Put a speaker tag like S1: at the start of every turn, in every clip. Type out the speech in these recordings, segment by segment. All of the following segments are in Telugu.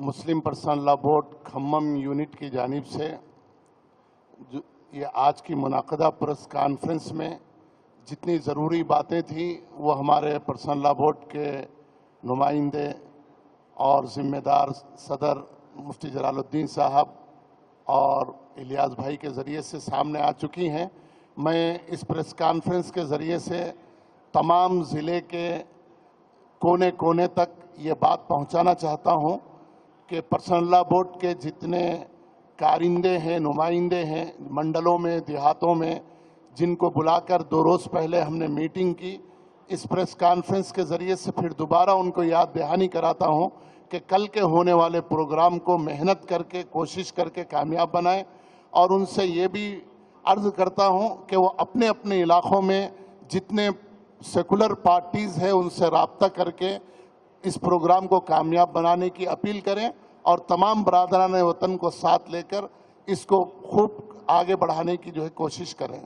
S1: مسلم پرسنل لا بورڈ کھمم یونٹ کی جانب سے جو یہ آج کی منعقدہ پرس کانفرنس میں جتنی ضروری باتیں تھیں، وہ ہمارے پرسنل لا بورڈ کے نمائندے اور ذمہ دار صدر مفتی جلال الدین صاحب اور الیاس بھائی کے ذریعے سے سامنے آ چکی ہیں۔ میں اس پریس کانفرنس کے ذریعے سے تمام ضلع کے کونے کونے تک یہ بات پہنچانا چاہتا ہوں۔ کہ پرسنل لا بورڈ کے جتنے کارندے ہیں، نمائندے ہیں، منڈلوں میں، دیہاتوں میں، جن کو بلا کر دو روز پہلے ہم نے میٹنگ کی، اس پریس کانفرنس کے ذریعے سے پھر دوبارہ ان کو یاد دہانی کراتا ہوں کہ کل کے ہونے والے پروگرام کو محنت کر کے، کوشش کر کے کامیاب بنائیں۔ اور ان سے یہ بھی عرض کرتا ہوں کہ وہ اپنے اپنے علاقوں میں جتنے سیکولر پارٹیز ہیں، ان سے رابطہ کر کے اس پروگرام کو کامیاب بنانے کی اپیل کریں اور تمام برادران وطن کو ساتھ لے کر اس کو خوب آگے بڑھانے کی جو ہے کوشش کریں۔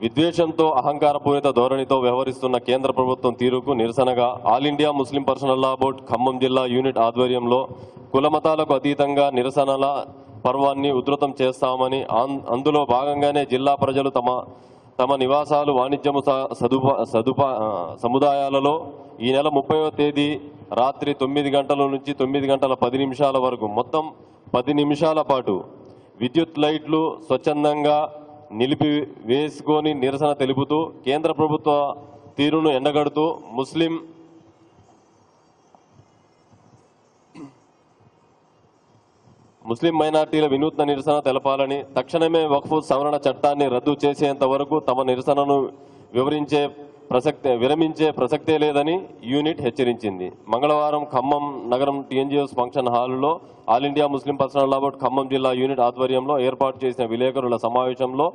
S2: విద్వేషంతో అహంకారపూరిత ధోరణితో వ్యవహరిస్తున్న కేంద్ర ప్రభుత్వం తీరుకు నిరసనగా all India Muslim personal law board Khammam జిల్లా యూనిట్ ఆధ్వర్యంలో కులమతాలకు అతీతంగా لا بوٹم جا یونیٹ آدر مت اتنا پرجلو تمہا తమ నివాసాలు వాణిజ్యము స- సదుపా సదుపా సముదాయాలలో ఈ నెల ముప్పైవ తేదీ రాత్రి తొమ్మిది గంటల నుంచి తొమ్మిది గంటల పది నిమిషాల వరకు మొత్తం పది నిమిషాల పాటు విద్యుత్ లైట్లు స్వచ్ఛందంగా నిలిపి వేసుకొని నిరసన తెలుపుతూ కేంద్ర ప్రభుత్వ తీరును ఎండగడుతూ ముస్లిం ముస్లిం మైనార్టీల వినూత్న నిరసన తెలపాలని తక్షణమే వక్ఫ్ సవరణ చట్టాన్ని రద్దు చేసేంత వరకు తమ నిరసనను వివరించే ప్రసక్తే విరమించే ప్రసక్తే లేదని యూనిట్ హెచ్చరించింది. మంగళవారం ఖమ్మం నగరం టీఎన్జిఎస్ ఫంక్షన్ హాలులో all India Muslim personal law board Khammam జిల్లా యూనిట్ ఆధ్వర్యంలో ఏర్పాటు చేసిన విలేకరుల సమావేశంలో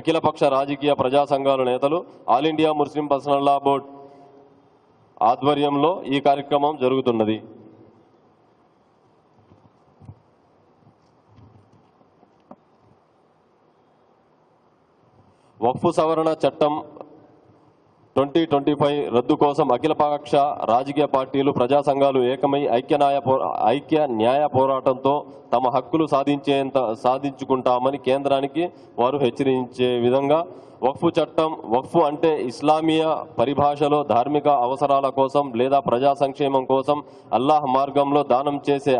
S2: అఖిలపక్ష రాజకీయ ప్రజా సంఘాల నేతలు all India Muslim personal law board ఆధ్వర్యంలో ఈ కార్యక్రమం జరుగుతున్నది. వక్ఫ్ సవరణ చట్టం ట్వంటీ ట్వంటీ ఫైవ్ రద్దు కోసం అఖిలపక్ష రాజకీయ పార్టీలు ప్రజా సంఘాలు ఏకమై ఐక్య న్యాయ పో ఐక్య న్యాయ పోరాటంతో తమ హక్కులు సాధించేంత సాధించుకుంటామని కేంద్రానికి వారు హెచ్చరించే విధంగా వక్ఫ్ చట్టం వక్ఫ్ అంటే ఇస్లామీయ పరిభాషలో ధార్మిక అవసరాల కోసం లేదా ప్రజా సంక్షేమం కోసం అల్లాహ్ మార్గంలో దానం చేసే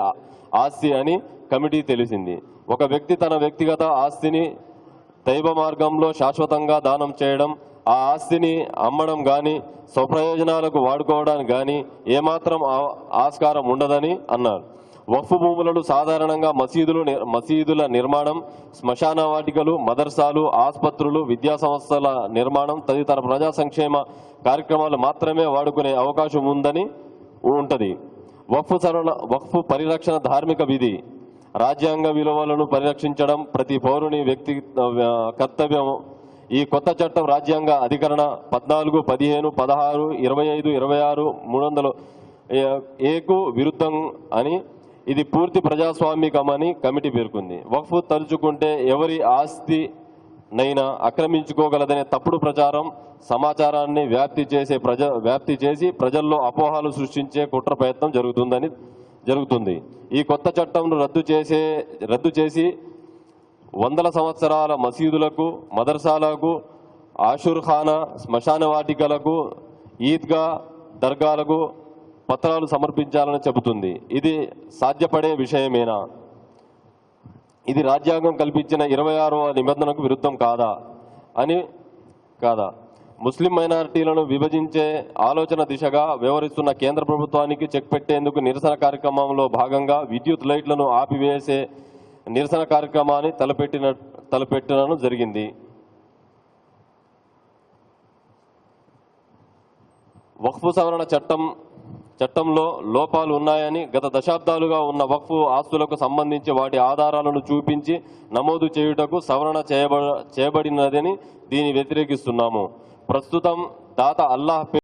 S2: ఆస్తి అని కమిటీ తెలిసింది. ఒక వ్యక్తి తన వ్యక్తిగత ఆస్తిని దైవ మార్గంలో శాశ్వతంగా దానం చేయడం ఆ ఆస్తిని అమ్మడం గాని స్వప్రయోజనాలకు వాడుకోవడానికి గాని ఏమాత్రం ఆ- ఆస్కారం ఉండదని అన్నారు. వక్ఫ్ భూములను సాధారణంగా మసీదులు మసీదుల నిర్మాణం శ్మశాన వాటికలు మదర్సాలు ఆసుపత్రులు విద్యా సంస్థల నిర్మాణం తదితర ప్రజా సంక్షేమ కార్యక్రమాలు మాత్రమే వాడుకునే అవకాశం ఉందని ఉంటుంది. వక్ఫ్ సరళ వక్ఫ్ పరిరక్షణ ధార్మిక విధి. రాజ్యాంగ విలువలను పరిరక్షించడం ప్రతి పౌరుని వ్యక్తి కర్తవ్యం. ఈ కొత్త చట్టం రాజ్యాంగ అధికరణ పద్నాలుగు పదిహేను పదహారు ఇరవై ఐదు ఇరవై ఆరు మూడు వందలు ఏకు విరుద్ధం అని ఇది పూర్తి ప్రజాస్వామికమని కమిటీ పేర్కొంది. వక్ఫ్ తలుచుకుంటే ఎవరి ఆస్తి నైనా ఆక్రమించుకోగలదనే తప్పుడు ప్రచారం సమాచారాన్ని వ్యాప్తి చేసే ప్రజ వ్యాప్తి చేసి ప్రజల్లో అపోహలు సృష్టించే కుట్ర ప్రయత్నం జరుగుతుందని జరుగుతుంది. ఈ కొత్త చట్టంను రద్దు చేసే రద్దు చేసి వందల సంవత్సరాల మసీదులకు మదర్సాలకు ఆషుర్ఖానా శ్మశాన వాటికలకు ఈద్గా దర్గాలకు పత్రాలు సమర్పించాలని చెబుతుంది. ఇది సాధ్యపడే విషయమేనా? ఇది రాజ్యాంగం కల్పించిన ఇరవై ఆరవ నిబంధనకు విరుద్ధం కాదా? అని కాదా? ముస్లిం మైనారిటీలను విభజించే ఆలోచన దిశగా వ్యవహరిస్తున్న కేంద్ర ప్రభుత్వానికి చెక్ పెట్టేందుకు నిరసన కార్యక్రమంలో భాగంగా విద్యుత్ లైట్లను ఆపివేసే నిరసన కార్యక్రమాన్ని తలపెట్టిన తలపెట్టడం జరిగింది. వక్ఫ్ సవరణ చట్టం చట్టంలో లోపాలు ఉన్నాయని గత దశాబ్దాలుగా ఉన్న వక్ఫ్ ఆస్తులకు సంబంధించి వాటి ఆధారాలను చూపించి నమోదు చేయుటకు సవరణ చేయబ చేయబడినదని దీన్ని వ్యతిరేకిస్తున్నాము. ప్రస్తుతం దాత అల్లాహ్